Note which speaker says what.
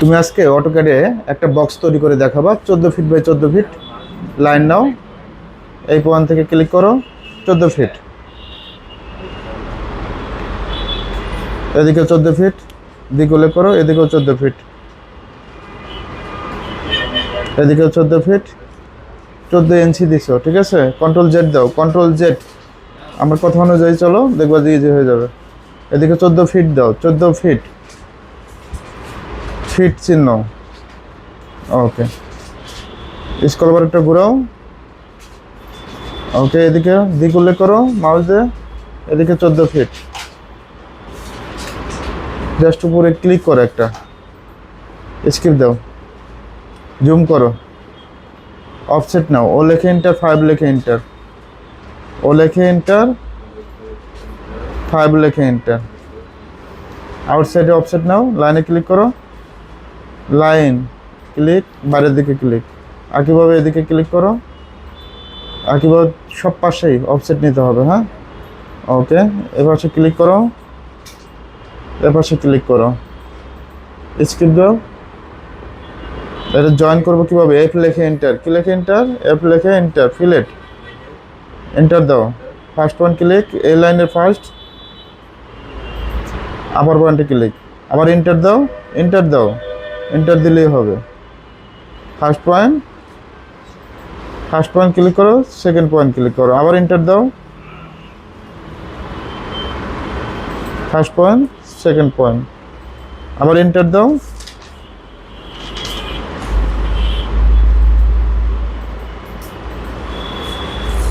Speaker 1: তুমি আজকে অটোক্যাডে একটা বক্স তৈরি করে দেখাবা। চোদ্দ ফিট বাই চোদ্দ ফিট লাইন নাও। এই পয়েন্ট থেকে ক্লিক করো, চোদ্দ ফিট এদিকে চোদ্দ ফিট দিকে উল্লেখ করো, এদিকেও চোদ্দ ফিট এদিকেও চোদ্দ ফিট চোদ্দ ইঞ্চি দিছো, ঠিক আছে? কন্ট্রোল জেড দাও কন্ট্রোল জেড আমার কথা অনুযায়ী চলো, দেখবা ইজি হয়ে যাবে। এদিকে চোদ্দ ফিট দাও, চোদ্দ ফিট ফিট চিহ্ন। ওকে স্কল বারটা ঘুরাও। ওকে এদিকে দিক উল্লেখ করো মাউস দিয়ে এদিকে চোদ্দ ফিট জাস্ট উপরে ক্লিক করো একটা। স্কিপ দাও। জুম করো। অফসেট নাও। ও লেখে এন্টার ফাইভ লেখে এন্টার ও লেখে এন্টার ফাইভ লেখে এন্টার আউটসাইডে অফসেট নাও। লাইনে ক্লিক করো। লাইন ক্লিক, বাইরের দিকে ক্লিক। একইভাবে এদিকে ক্লিক করো? একইভাবে সব পাশেই অফসেট নিতে হবে হ্যাঁ? ওকে, এ পাশে ক্লিক করো। এ পাশে ক্লিক করো। স্কিপ দাও। এটা জয়েন করব কীভাবে? এফ লেখে এন্টার কি লেখে এন্টার এফ লেখে এন্টার ফিলেট এন্টার দাও। ফার্স্ট পয়েন্ট ক্লিক এই লাইনের ফার্স্ট আবার পয়েন্টে ক্লিক আবার এন্টার দাও। এন্টার দাও। এন্টার দিলেই হবে। First point first point click করো সেকেন্ড পয়েন্ট ক্লিক করো। আবার এন্টার দাও। ফার্স্ট পয়েন্ট সেকেন্ড পয়েন্ট আবার এন্টার দাও।